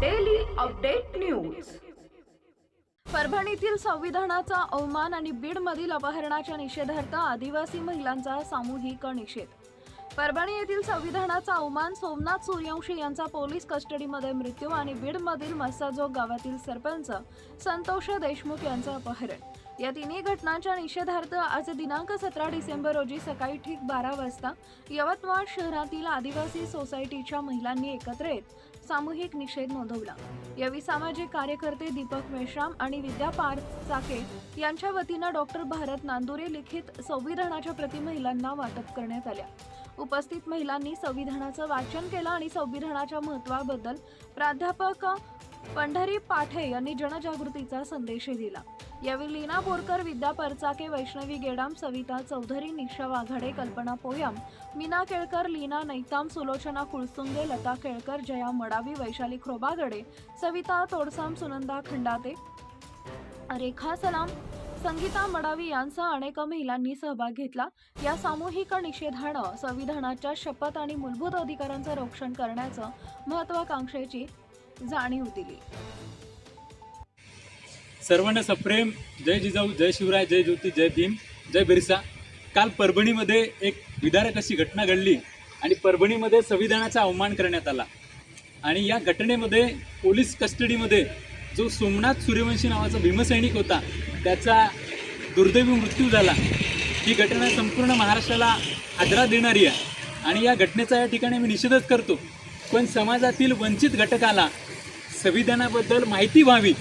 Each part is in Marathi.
Daily update news. परभणीतील संविधानाचा अवमान आणि बीडमधील अपहरणाच्या निषेधार्थ आदिवासी महिलांचा सामूहिक निषेध. परभणी येथील संविधानाचा अवमान सोमनाथ सूर्यवंशी यांचा पोलीस कस्टडीमध्ये मृत्यू आणि बीडमधील मस्साजोग गावातील सरपंच संतोष देशमुख यांचं अपहरण. या तिन्ही घटनांच्या निषेधार्थ आज दिनांक सतरा डिसेंबर रोजी सकाळी ठीक बारा वाजता यवतमाळ शहरातील आदिवासी सोसायटीच्या महिलांनी एकत्र येत सामूहिक निषेध नोंदवला. यावेळी सामाजिक कार्यकर्ते दीपक मेश्राम आणि विद्या पार चाके यांच्या वतीनं डॉक्टर भारत नांदुरे लिखित संविधानाच्या प्रति महिलांना वाटप करण्यात आल्या. उपस्थित महिलांनी संविधानाचं वाचन केलं आणि संविधानाच्या महत्वाबद्दल प्राध्यापक पंढरी पाठे यांनी जनजागृतीचा संदेश दिला. यावेळी लीना बोरकर विद्या परचाके वैष्णवी गेडाम सविता चौधरी निशा वाघाडे कल्पना पोयम मीना केळकर लीना नैताम सुलोचना कुळसुंगे लता केळकर जया मडावी वैशाली खोबागडे सविता तोडसाम सुनंदा खंडाते रेखा सलाम संगीता मडावी यांसह अनेक महिलांनी सहभाग घेतला. या सामूहिक निषेधानं संविधानाच्या शपथ आणि मूलभूत अधिकारांचं रक्षण करण्याचं महत्वाकांक्षेची जाणीव दिली. सर्वांना सप्रेम. जय जिजाऊ जय शिवराय जय ज्योती जय भीम जय बिरसा. काल परभणीमध्ये एक विदारक अशी घटना घडली आणि परभणीमध्ये संविधानाचा अवमान करण्यात आला. आणि या घटनेमध्ये पोलीस कस्टडीमध्ये जो सोमनाथ सूर्यवंशी नावाचा भीमसैनिक होता त्याचा दुर्दैवी मृत्यू झाला. ही घटना संपूर्ण महाराष्ट्राला आदरा देणारी आहे. आणि या घटनेचा या ठिकाणी मी निषेधच करतो. पण समाजातील वंचित घटकाला संविधानाबद्दल माहिती व्हावी.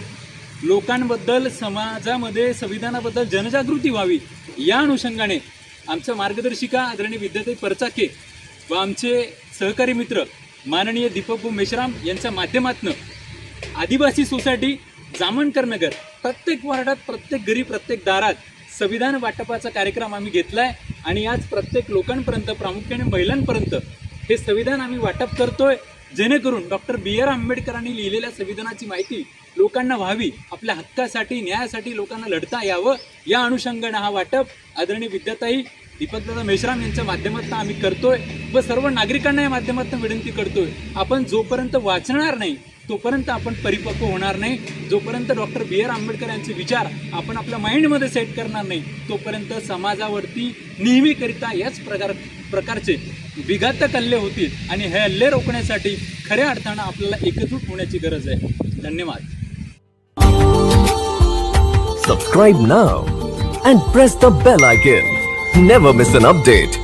लोकांबद्दल समाजामध्ये संविधानाबद्दल जनजागृती व्हावी या अनुषंगाने आमच्या मार्गदर्शिका आदरणीय विद्याताई परचाके व आमचे सहकारी मित्र माननीय दीपक मेश्राम यांच्या माध्यमातून आदिवासी सोसायटी जामणकर नगर प्रत्येक वार्डात प्रत्येक घरी प्रत्येक दारात संविधान वाटपाचा कार्यक्रम आम्ही घेतला आहे आणि आज प्रत्येक लोकांपर्यंत प्रामुख्याने महिलांपर्यंत हे संविधान आम्ही वाटप करतोय. जेणेकरून डॉक्टर बी आर आंबेडकरांनी लिहिलेल्या संविधानाची माहिती लोकांना व्हावी आपल्या हक्कासाठी न्यायासाठी लोकांना लढता यावं या अनुषंगानं हा वाटप आदरणीय विद्याताई दीपकदादा मेश्राम यांच्या माध्यमातून आम्ही करतोय व सर्व नागरिकांना या माध्यमातून विनंती करतोय. आपण जोपर्यंत वाचणार नाही तोपर्यंत आपण परिपक्व होणार नाही. जोपर्यंत डॉक्टर बी आर आंबेडकर यांचे विचार आपण आपल्या माइंडमध्ये सेट करणार नाही तोपर्यंत समाजावरती नेहमीकरिता याच प्रकार प्रकारचे विघातक हल्ले होतील आणि हे हल्ले रोखण्यासाठी खऱ्या अर्थानं आपल्याला एकत्रित होण्याची गरज आहे धन्यवाद Subscribe now and press the bell icon. Never miss an update.